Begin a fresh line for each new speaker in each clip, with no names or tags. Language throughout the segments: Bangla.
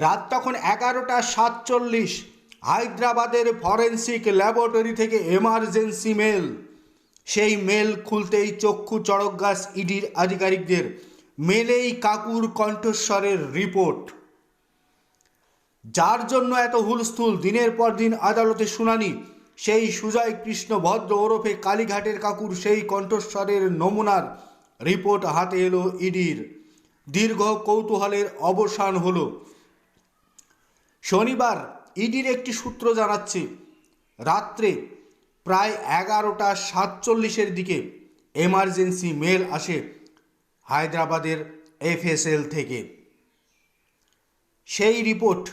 রাত তখন এগারোটা সাতচল্লিশ। হায়দ্রাবাদের ফরেন্সিক ল্যাবরেটরি থেকে এমার্জেন্সি মেল। সেই মেল খুলতেই চক্ষু চড়ক গাছ ইডির আধিকারিকদের। মেলেই কাকুর কণ্ঠস্বরের রিপোর্ট। যার জন্য এত হুলস্থুল, দিনের পর দিন আদালতে শুনানি, সেই সুজয় কৃষ্ণ ভদ্র ওরফে কালীঘাটের কাকুর সেই কণ্ঠস্বরের নমুনার রিপোর্ট হাতে এলো ইডির। দীর্ঘ কৌতূহলের অবসান হলো। শনিবার ইডির একটি সূত্র জানাচ্ছে, রাত্রে প্রায় এগারোটা সাতচল্লিশের দিকে এমার্জেন্সি মেল আসে হায়দ্রাবাদের এফএসএল থেকে। সেই রিপোর্ট,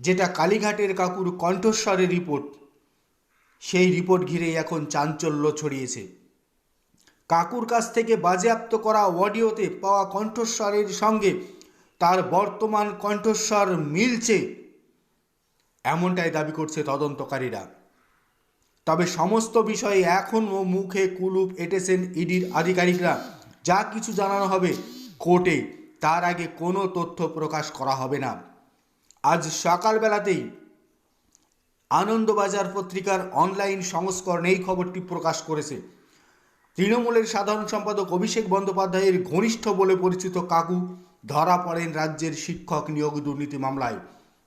যেটা কালীঘাটের কাকুর কণ্ঠস্বরের রিপোর্ট, সেই রিপোর্ট ঘিরেই এখন চাঞ্চল্য ছড়িয়েছে। কাকুর কাছ থেকে বাজেয়াপ্ত করা অডিওতে পাওয়া কণ্ঠস্বরের সঙ্গে তার বর্তমান কণ্ঠস্বর মিলছে এমনটাই দাবি করছে তদন্তকারীরা। তবে সমস্ত বিষয়ে এখনও মুখে কুলুপ এঁটেছেন ইডির আধিকারিকরা। যা কিছু জানানো হবে কোর্টে, তার আগে কোনো তথ্য প্রকাশ করা হবে না। আজ সকালবেলাতেই আনন্দবাজার পত্রিকার অনলাইন সংস্করণ এই খবরটি প্রকাশ করেছে। তৃণমূলের সাধারণ সম্পাদক অভিষেক বন্দ্যোপাধ্যায়ের ঘনিষ্ঠ বলে পরিচিত কাকু, ধরা পড়েন রাজ্যের শিক্ষক নিয়োগ দুর্নীতি মামলায়।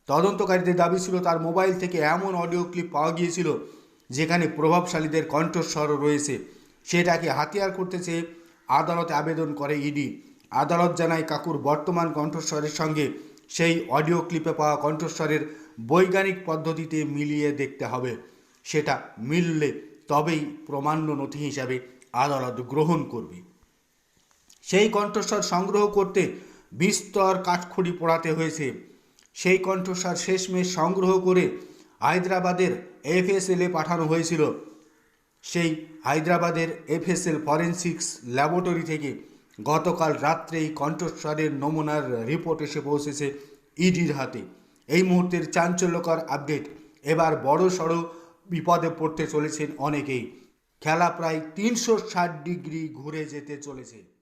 তদন্তকারীদের দাবি ছিল তার মোবাইল থেকে এমন অডিও ক্লিপ পাওয়া গিয়েছিল যেখানে প্রভাবশালীদের কণ্ঠস্বর রয়েছে। সেটাকে হাতিয়ার করতে চেয়ে আদালতে আবেদন করে ইডি। আদালত জানায়, কাকুর বর্তমান কণ্ঠস্বরের সঙ্গে সেই অডিও ক্লিপে পাওয়া কণ্ঠস্বরের বৈজ্ঞানিক পদ্ধতিতে মিলিয়ে দেখতে হবে। সেটা মিললে তবেই প্রমাণ্য নথি হিসাবে আদালত গ্রহণ করবে। সেই কণ্ঠস্বর সংগ্রহ করতে বিস্তর কাঠখড়ি পোড়াতে হয়েছে। সেই কণ্ঠস্বর শেষমেশ সংগ্রহ করে হায়দ্রাবাদের এফএসএলে পাঠানো হয়েছিল। সেই হায়দ্রাবাদের এফএসএল ফরেন্সিক্স ল্যাবরেটরি থেকে গতকাল রাত্রে এই কণ্ঠস্বরের নমুনার রিপোর্ট এসে পৌঁছেছে ইডির হাতে। এই মুহূর্তের চাঞ্চল্যকর আপডেট, এবার বড় সড়ো বিপদে পড়তে চলেছেন অনেকেই। খেলা প্রায় তিনশো ষাট ডিগ্রি ঘুরে যেতে চলেছে।